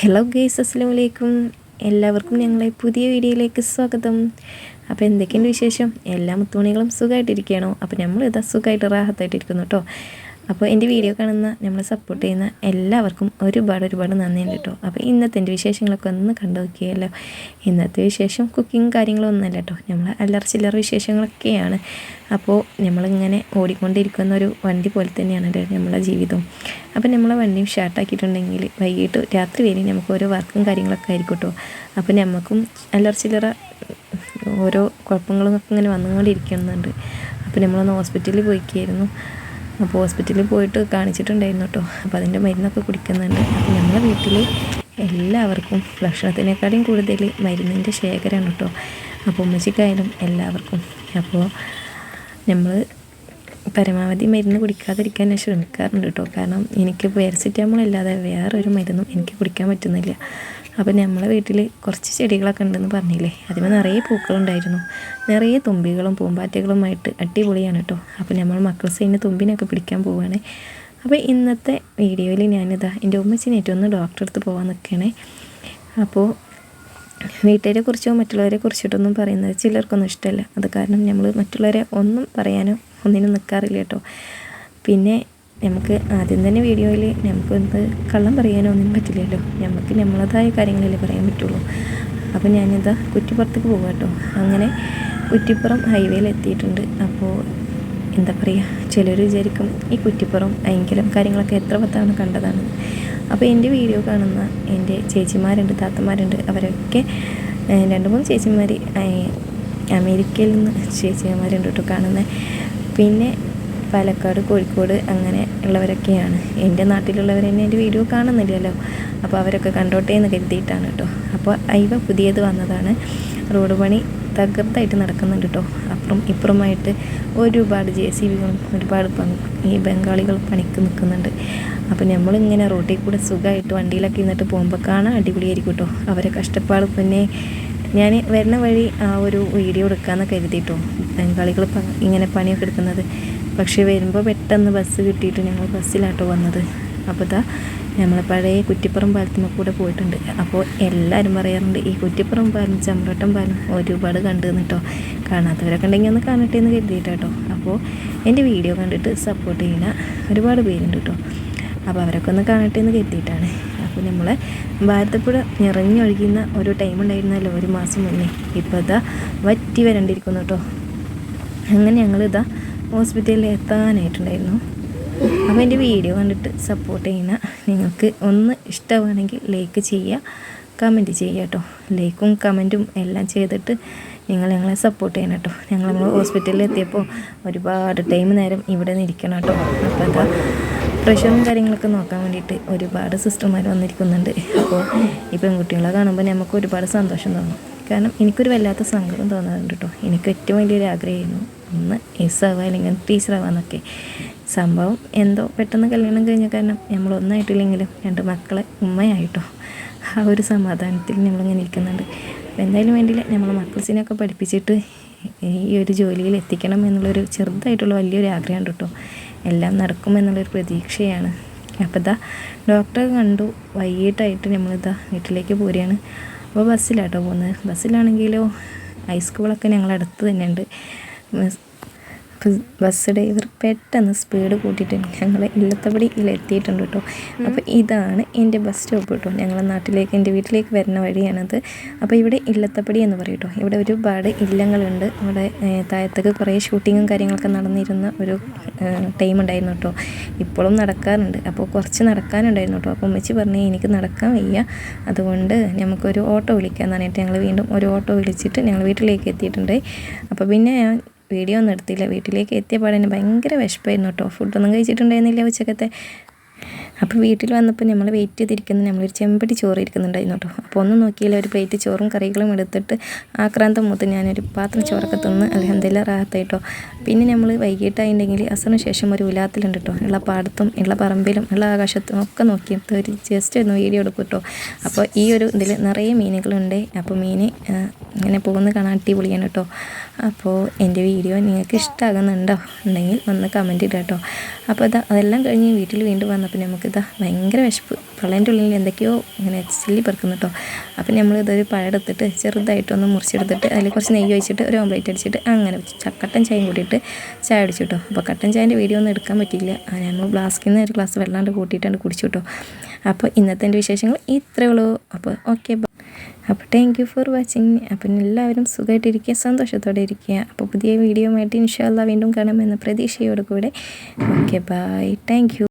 Hello guys അസ്സാം വലൈക്കും എല്ലാവർക്കും ഞങ്ങളെ പുതിയ വീഡിയോയിലേക്ക് സ്വാഗതം. അപ്പോൾ എന്തൊക്കെയുണ്ട് വിശേഷം? എല്ലാ മുത്തുമണികളും സുഖമായിട്ടിരിക്കുകയാണോ? അപ്പോൾ നമ്മൾ ഇതാ സുഖമായിട്ട് റാഹത്തായിട്ടിരിക്കുന്നു കേട്ടോ. അപ്പോൾ എന്റെ വീഡിയോ കാണുന്ന നമ്മളെ സപ്പോർട്ട് ചെയ്യുന്ന എല്ലാവർക്കും ഒരുപാട് ഒരുപാട് നന്ദിയുണ്ട് കേട്ടോ. അപ്പോൾ ഇന്നത്തെ എന്റെ വിശേഷങ്ങളൊക്കെ ഒന്ന് കണ്ടു നോക്കിയല്ലോ. ഇന്നത്തെ വിശേഷം കുക്കിംഗ് കാര്യങ്ങളൊന്നുമല്ല കേട്ടോ. നമ്മൾ അല്ലറ ചില്ലറ വിശേഷങ്ങളൊക്കെയാണ്. അപ്പോൾ നമ്മളിങ്ങനെ ഓടിക്കൊണ്ടിരിക്കുന്ന ഒരു വണ്ടി പോലെ തന്നെയാണ് നമ്മളെ ജീവിതം. അപ്പോൾ നമ്മളെ വണ്ടി ഷാർട്ടാക്കിയിട്ടുണ്ടെങ്കിൽ വൈകിട്ട് രാത്രി വരെ നമുക്ക് ഓരോ വർക്കും കാര്യങ്ങളൊക്കെ ആയിരിക്കും കേട്ടോ. അപ്പോൾ നമുക്കും അല്ലറ ചില്ലറ ഓരോ കുഴപ്പങ്ങളും ഒക്കെ ഇങ്ങനെ വന്നുകൊണ്ടിരിക്കുന്നുണ്ട്. അപ്പോൾ നമ്മളൊന്ന് ഹോസ്പിറ്റലിൽ പോയിക്കായിരുന്നു. അപ്പോൾ ഹോസ്പിറ്റലിൽ പോയിട്ട് കാണിച്ചിട്ടുണ്ടായിരുന്നു കേട്ടോ. അപ്പോൾ അതിന്റെ മരുന്നൊക്കെ കുടിക്കുന്നുണ്ട്. അപ്പോൾ ഞങ്ങളുടെ വീട്ടിൽ എല്ലാവർക്കും ഭക്ഷണത്തിനേക്കാളും കൂടുതൽ മരുന്നിന്റെ ശേഖരമാണ് കേട്ടോ. അപ്പോൾ ഉമ്മച്ചിക്കായാലും എല്ലാവർക്കും. അപ്പോൾ നമ്മൾ പരമാവധി മരുന്ന് കുടിക്കാതിരിക്കാൻ ഞാൻ ശ്രമിക്കാറുണ്ട് കേട്ടോ. കാരണം എനിക്ക് പാരസിറ്റാമോൾ അല്ലാതെ വേറൊരു മരുന്നും എനിക്ക് കുടിക്കാൻ പറ്റുന്നില്ല. അപ്പോൾ നമ്മളെ വീട്ടിൽ കുറച്ച് ചെടികളൊക്കെ ഉണ്ടെന്ന് പറഞ്ഞില്ലേ? അതിന് നിറയെ പൂക്കളുണ്ടായിരുന്നു. നിറയെ തുമ്പികളും പൂമ്പാറ്റകളുമായിട്ട് അടിപൊളിയാണ് കേട്ടോ അപ്പം നമ്മൾ മക്കൾസ് അതിന് തുമ്പിനൊക്കെ പിടിക്കാൻ പോവുകയാണ് അപ്പോൾ ഇന്നത്തെ വീഡിയോയിൽ ഞാനിതാ എന്റെ ഉമ്മച്ചിനേറ്റം ഒന്ന് ഡോക്ടറെ അടുത്ത് പോകാൻ നിൽക്കണേ അപ്പോൾ വീട്ടുകാരെ കുറിച്ചോ മറ്റുള്ളവരെ കുറിച്ചിട്ടൊന്നും പറയുന്നത് ചിലർക്കൊന്നും ഇഷ്ടമല്ല അത് കാരണം നമ്മൾ മറ്റുള്ളവരെ ഒന്നും പറയാനോ ഒന്നിനും നിൽക്കാറില്ല കേട്ടോ പിന്നെ നമുക്ക് ആദ്യം തന്നെ വീഡിയോയിൽ നമുക്ക് എന്ത് കള്ളം പറയാനോ ഒന്നും പറ്റില്ലല്ലോ. നമുക്ക് നമ്മളതായ കാര്യങ്ങളല്ലേ പറയാൻ പറ്റുള്ളൂ. അപ്പോൾ ഞാനിതാ കുറ്റിപ്പുറത്തേക്ക് പോകാം കേട്ടോ. അങ്ങനെ കുറ്റിപ്പുറം ഹൈവേയിൽ എത്തിയിട്ടുണ്ട്. അപ്പോൾ എന്താ പറയുക ചിലർ വിചാരിക്കും ഈ കുറ്റിപ്പുറം എങ്കിലും കാര്യങ്ങളൊക്കെ എത്ര പത്താണ് കണ്ടതാണ്. അപ്പോൾ എന്റെ വീഡിയോ കാണുന്ന എന്റെ ചേച്ചിമാരുണ്ട് താത്തമാരുണ്ട്. അവരൊക്കെ രണ്ട് മൂന്ന് ചേച്ചിമാർ അമേരിക്കയിൽ നിന്ന് ചേച്ചിമാരുണ്ട് കേട്ടോ കാണുന്നത് പിന്നെ പാലക്കാട് കോഴിക്കോട് അങ്ങനെ ഉള്ളവരൊക്കെയാണ്. എന്റെ നാട്ടിലുള്ളവർ തന്നെ എന്റെ വീഡിയോ കാണുന്നില്ലല്ലോ. അപ്പോൾ അവരൊക്കെ കണ്ടോട്ടെ എന്ന് കരുതിയിട്ടാണ് കേട്ടോ. അപ്പോൾ അയവ പുതിയത് വന്നതാണ്. റോഡ് പണി തകർത്തായിട്ട് നടക്കുന്നുണ്ട് കേട്ടോ. അപ്പുറം ഇപ്പുറമായിട്ട് ഒരുപാട് ജെ സി ബികളും ഒരുപാട് ഈ ബംഗാളികൾ പണിക്ക് നിൽക്കുന്നുണ്ട്. അപ്പോൾ നമ്മളിങ്ങനെ റോട്ടിൽ കൂടെ സുഖമായിട്ട് വണ്ടിയിലൊക്കെ ഇന്നിട്ട് പോകുമ്പോൾ കാണാൻ അടിപൊളിയായിരിക്കും കേട്ടോ. അവരെ കഷ്ടപ്പാട് പിന്നെ ഞാൻ വരുന്ന വഴി ആ ഒരു വീഡിയോ എടുക്കാമെന്ന് കരുതിയിട്ടോ. ബംഗാളികൾ ഇങ്ങനെ പണിയൊക്കെ എടുക്കുന്നത്. പക്ഷേ വരുമ്പോൾ പെട്ടെന്ന് ബസ് കിട്ടിയിട്ട് ഞങ്ങൾ ബസ്സിലാട്ടോ വന്നത്. അപ്പോൾ ഇതാ നമ്മൾ പഴയ കുറ്റിപ്പുറം പാലത്തിന്റെ കൂടെ പോയിട്ടുണ്ട്. അപ്പോൾ എല്ലാവരും പറയാറുണ്ട് ഈ കുറ്റിപ്പുറം പാലം ചമ്പ്രട്ടം പാലം ഒരുപാട് കണ്ടു കേട്ടോ കാണാത്തവരൊക്കെ ഉണ്ടെങ്കിൽ ഒന്ന് കാണട്ടെ എന്ന് കരുതിയിട്ടോ അപ്പോൾ എന്റെ വീഡിയോ കണ്ടിട്ട് സപ്പോർട്ട് ചെയ്യുന്ന ഒരുപാട് പേരുണ്ട് കേട്ടോ അപ്പോൾ അവരൊക്കെ ഒന്ന് കാണട്ടെ എന്ന് കരുതിയിട്ടാണ്. അപ്പോൾ നമ്മളെ ഭാരതപ്പുഴ നിറഞ്ഞൊഴുകുന്ന ഒരു ടൈം ഉണ്ടായിരുന്നല്ലോ ഒരു മാസം മുന്നേ. ഇപ്പോൾ ഇതാ വറ്റി വരണ്ടിരിക്കുന്നു കേട്ടോ അങ്ങനെ ഞങ്ങളിതാ ഹോസ്പിറ്റലിൽ എത്താനായിട്ടുണ്ടായിരുന്നു. അപ്പോൾ എന്റെ വീഡിയോ കണ്ടിട്ട് സപ്പോർട്ട് ചെയ്യുന്ന നിങ്ങൾക്ക് ഒന്ന് ഇഷ്ടമാണെങ്കിൽ ലൈക്ക് ചെയ്യുക കമന്റ് ചെയ്യുക കേട്ടോ. ലൈക്കും കമന്റും എല്ലാം ചെയ്തിട്ട് നിങ്ങൾ ഞങ്ങളെ സപ്പോർട്ട് ചെയ്യണം കേട്ടോ. ഞങ്ങൾ നമ്മൾ ഹോസ്പിറ്റലിൽ എത്തിയപ്പോൾ ഒരുപാട് ടൈം നേരം ഇവിടെ നിന്ന് ഇരിക്കണം കേട്ടോ. അപ്പോൾ എന്താ പ്രഷറും കാര്യങ്ങളൊക്കെ നോക്കാൻ വേണ്ടിയിട്ട് ഒരുപാട് സിസ്റ്റർമാർ വന്നിരിക്കുന്നുണ്ട്. അപ്പോൾ ഈ പെൺകുട്ടികളെ കാണുമ്പോൾ നമുക്ക് ഒരുപാട് സന്തോഷം തോന്നും. കാരണം എനിക്കൊരു വല്ലാത്ത സങ്കടം തോന്നാറുണ്ട് കേട്ടോ. എനിക്ക് ഏറ്റവും വലിയൊരു ആഗ്രഹമായിരുന്നു ഒന്ന് എസ്സാവുക അല്ലെങ്കിൽ ടീച്ചറാവാന്നൊക്കെ സംഭവം എന്തോ പെട്ടെന്ന് കല്യാണം കഴിഞ്ഞ കാരണം നമ്മൾ ഒന്നായിട്ടില്ലെങ്കിലും രണ്ട് മക്കളെ ഉമ്മയായിട്ടോ. ആ ഒരു സമാധാനത്തിൽ നമ്മളിങ്ങനെ ഇരിക്കുന്നുണ്ട്. അപ്പോൾ എന്തായാലും വേണ്ടിയില്ല നമ്മൾ മക്കൾസിനെയൊക്കെ പഠിപ്പിച്ചിട്ട് ഈ ഒരു ജോലിയിൽ എത്തിക്കണം എന്നുള്ളൊരു ചെറുതായിട്ടുള്ള വലിയൊരു ആഗ്രഹമുണ്ട് കേട്ടോ. എല്ലാം നടക്കുമെന്നുള്ളൊരു പ്രതീക്ഷയാണ്. അപ്പോൾ ഇതാ ഡോക്ടറെ കണ്ടു. വൈകിട്ടായിട്ട് നമ്മളിതാ വീട്ടിലേക്ക് പോരുകയാണ്. അപ്പോൾ ബസ്സിലാട്ടോ പോകുന്നത്. ബസ്സിലാണെങ്കിലോ ഹൈസ്കൂളൊക്കെ ഞങ്ങളടുത്ത് തന്നെയുണ്ട്. ബസ് ഡ്രൈവർ പെട്ടെന്ന് സ്പീഡ് കൂട്ടിയിട്ട് ഞങ്ങൾ ഇല്ലത്തപടിയിൽ എത്തിയിട്ടുണ്ട് കേട്ടോ. അപ്പോൾ ഇതാണ് എന്റെ ബസ് സ്റ്റോപ്പ് കേട്ടോ. ഞങ്ങളുടെ നാട്ടിലേക്ക് എന്റെ വീട്ടിലേക്ക് വരുന്ന വഴിയാണത്. അപ്പോൾ ഇവിടെ ഇല്ലത്തപ്പടി എന്ന് പറയും കേട്ടോ. ഇവിടെ ഒരുപാട് ഇല്ലങ്ങളുണ്ട്. ഇവിടെ താഴത്തേക്ക് കുറേ ഷൂട്ടിങ്ങും കാര്യങ്ങളൊക്കെ നടന്നിരുന്ന ഒരു ടൈം ഉണ്ടായിരുന്നു കേട്ടോ. ഇപ്പോഴും നടക്കാറുണ്ട്. അപ്പോൾ കുറച്ച് നടക്കാനുണ്ടായിരുന്നു കേട്ടോ. അപ്പോൾ ഉമ്മച്ചി പറഞ്ഞു എനിക്ക് നടക്കാൻ വയ്യ. അതുകൊണ്ട് നമുക്കൊരു ഓട്ടോ വിളിക്കാമെന്ന് പറഞ്ഞിട്ട് ഞങ്ങൾ വീണ്ടും ഒരു ഓട്ടോ വിളിച്ചിട്ട് ഞങ്ങൾ വീട്ടിലേക്ക് എത്തിയിട്ടുണ്ട്. അപ്പോൾ പിന്നെ ഞാൻ വീഡിയോ ഒന്നും എടുത്തില്ല. വീട്ടിലേക്ക് എത്തിയ പാടന്നെ ഭയങ്കര വിശപ്പായിരുന്നു കേട്ടോ ഫുഡൊന്നും കഴിച്ചിട്ടുണ്ടായിരുന്നില്ല ഉച്ചക്കത്തെ. അപ്പോൾ വീട്ടിൽ വന്നപ്പോൾ നമ്മൾ വെയിറ്റ് ചെയ്തിരിക്കുന്നത് നമ്മളൊരു ചെമ്പടി ചോറ് ഇരിക്കുന്നുണ്ടായിരുന്നു കേട്ടോ. അപ്പോൾ ഒന്ന് നോക്കിയില്ല ഒരു പ്ലേറ്റ് ചോറും കറികളും എടുത്തിട്ട് ആക്രാന്തം മൂത്ത് ഞാനൊരു പാത്രം ചോറൊക്കെ തിന്ന് അലഹന്തെല്ലാം റാഹത്തായിട്ടോ പിന്നെ നമ്മൾ വൈകിട്ടായിട്ടുണ്ടെങ്കിൽ അസറിന് ശേഷം ഒരു ഉലാത്തിലുണ്ട് കേട്ടോ. ഉള്ള പാടത്തും ഉള്ള പറമ്പിലും ഉള്ള ആകാശത്തും ഒക്കെ നോക്കിയിട്ട് ഒരു ജസ്റ്റ് ഒന്ന് വീഡിയോ എടുക്കും കേട്ടോ. അപ്പോൾ ഈ ഒരു ഇതിൽ നിറയെ മീനുകളുണ്ട്. അപ്പോൾ മീൻ ഇങ്ങനെ പോകുന്നത് കാണാൻ അടിപൊളിയാണ് കേട്ടോ. അപ്പോൾ എന്റെ വീഡിയോ നിങ്ങൾക്ക് ഇഷ്ടമാകുന്നുണ്ടോ ഉണ്ടെങ്കിൽ ഒന്ന് കമന്റ് ഇടാം കേട്ടോ. അപ്പോൾ അതെല്ലാം കഴിഞ്ഞ് വീട്ടിൽ വീണ്ടും വന്നപ്പോൾ നമുക്കിതാ ഭയങ്കര വിശപ്പ്. പ്രളയന്റെ ഉള്ളിൽ എന്തൊക്കെയോ ഇങ്ങനെ ചില്ലി പെറുക്കുന്നു കേട്ടോ അപ്പം നമ്മൾ ഇതൊരു പഴമെടുത്തിട്ട് ചെറുതായിട്ടൊന്ന് മുറിച്ചെടുത്തിട്ട് അതിൽ കുറച്ച് നെയ്യ് ഒഴിച്ചിട്ട് ഒരു ഓംലേറ്റ് അടിച്ചിട്ട് അങ്ങനെ ചക്കട്ടൻ ചായയും കൂട്ടിയിട്ട് ചായ അടിച്ചു കേട്ടോ അപ്പോൾ കട്ടൻ ചായന്റെ വീഡിയോ ഒന്നും എടുക്കാൻ പറ്റിയില്ല. നമ്മൾ ഫ്ലാസ്കിൽ നിന്ന് ഒരു ഗ്ലാസ് വെള്ളാണ്ട് കൂട്ടിയിട്ടാണ് കുടിച്ചു കേട്ടോ അപ്പോൾ ഇന്നത്തെ എന്റെ വിശേഷങ്ങൾ ഇത്രയേ ഉള്ളൂ. അപ്പോൾ ഓക്കെ അപ്പോൾ താങ്ക് യു ഫോർ വാച്ചിങ് അപ്പം എല്ലാവരും സുഖമായിട്ടിരിക്കുക സന്തോഷത്തോടെ ഇരിക്കുക. അപ്പോൾ പുതിയ വീഡിയോ ആയിട്ട് ഇൻഷാല്ല വീണ്ടും കാണാമെന്ന പ്രതീക്ഷയോട് കൂടെ ഓക്കെ ബൈ താങ്ക്